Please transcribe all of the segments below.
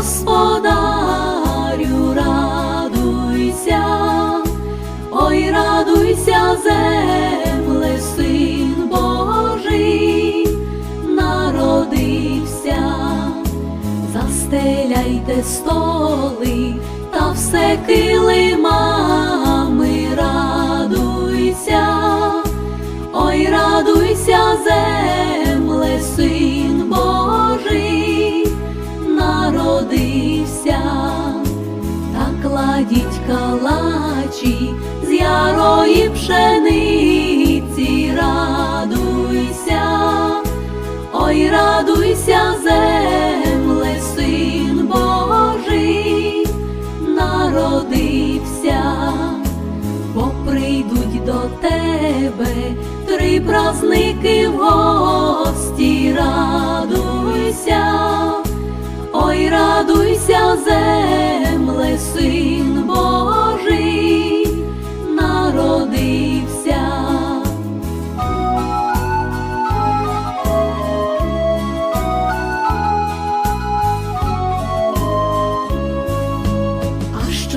господарю, радуйся, ой, радуйся, земле, син Божий, народився, застеляйте столи та все килимами, кладіть калачі з ярої пшениці, радуйся, ой, радуйся, земле, син Божий, народився. Бо прийдуть до тебе три празники в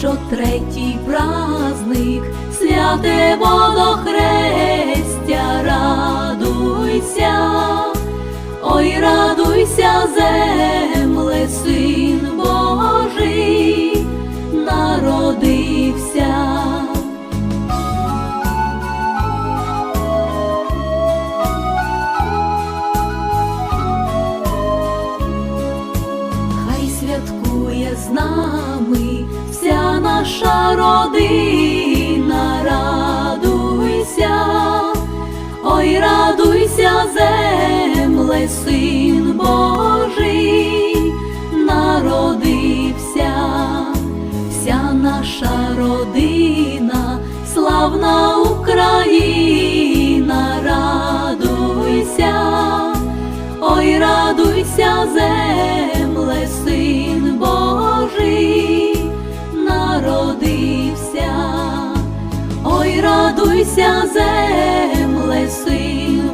що третій праздник, святе водохрестя, родина, славна Україна, радуйся. Ой, радуйся, земле, син Божий, народився, ой, радуйся, земле, син